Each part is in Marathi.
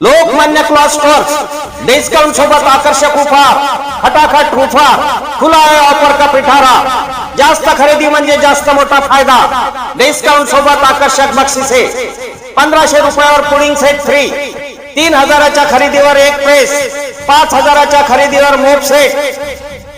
लोकमान्य क्लॉस्टर्स डिस्काउंट सोबत आकर्षक ऑफर खटाखट ऑफर खुला आहे ऑफर का पिठारा? जास्त खरेदी म्हणजे जास्त मोठा फायदा. डिस्काउंट सोबत आकर्षक बक्षिसे. पंधराशे रुपयावर पुडिंग सेट फ्री तीन हजाराच्या खरेदीवर एक प्रेस पाच हजाराच्या खरेदीवर मोप सेट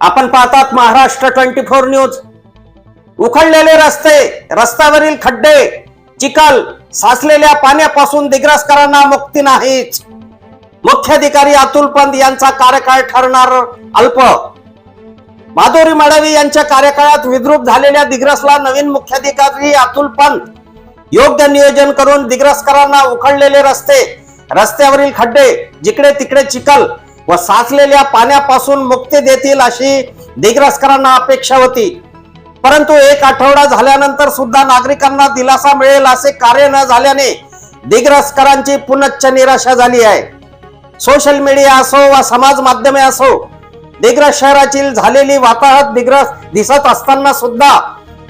आपण पाहतात महाराष्ट्र ट्वेंटी फोर न्यूज. उखडलेले रस्ते रस्त्यावरील खड्डे चिखल साचलेल्या पाण्यापासून दिग्रसकरांना मुक्ती नाहीच. मुख्याधिकारी अतुल पंत यांचा कार्यकाळ ठरणार अल्प. माधुरी मडावी यांच्या कार्यकाळात विद्रूप झालेल्या दिग्रसला नवीन मुख्याधिकारी अतुल पंत योग्य नियोजन करून दिग्रसकरांना उखडलेले रस्ते रस्त्यावरील खड्डे जिकडे तिकडे चिखल व साचलेल्या पाण्यापासून मुक्ती देतील अशी दिग्रसकरांना अपेक्षा होती. परंतु एक आठवडा झाल्यानंतर सुद्धा नागरिकांना दिलासा मिळेल असे कार्य न झाल्याने दिग्रसकरांची पुनच्च निराशा झाली आहे. सोशल मीडिया असो वा समाज माध्यमे असो दिग्रस शहरातील झालेली वाताहत दिग्रस दिसत असताना सुद्धा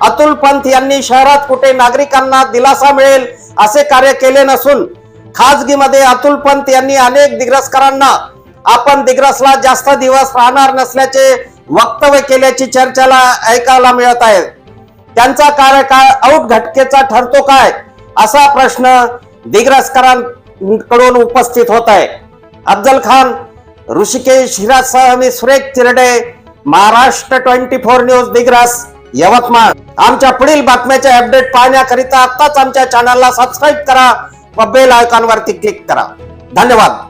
अतुल पंत यांनी शहरात कुठे नागरिकांना दिलासा मिळेल असे कार्य केले नसून खाजगीमध्ये अतुल पंत यांनी अनेक दिग्रसकरांना आपण दिग्रसला जास्त दिवस राहणार नसल्याचे वक्तव्य केल्याची चर्चेला ऐकायला मिळत आहे. त्यांचा कार्यकाळ औट घटकेचा ठरतो काय? असा प्रश्न दिग्रसकरांकडून उपस्थित होत आहे. अफजल खान ऋषिकेश हिराजसह मी Suresh Tirde Maharashtra twenty four news Digras Yavatmal. आमच्या पुढील बातम्याचे अपडेट पाहण्याकरिता आत्ताच आमच्या चॅनलला सबस्क्राईब करा व बेल आयकॉनवरती क्लिक करा. धन्यवाद.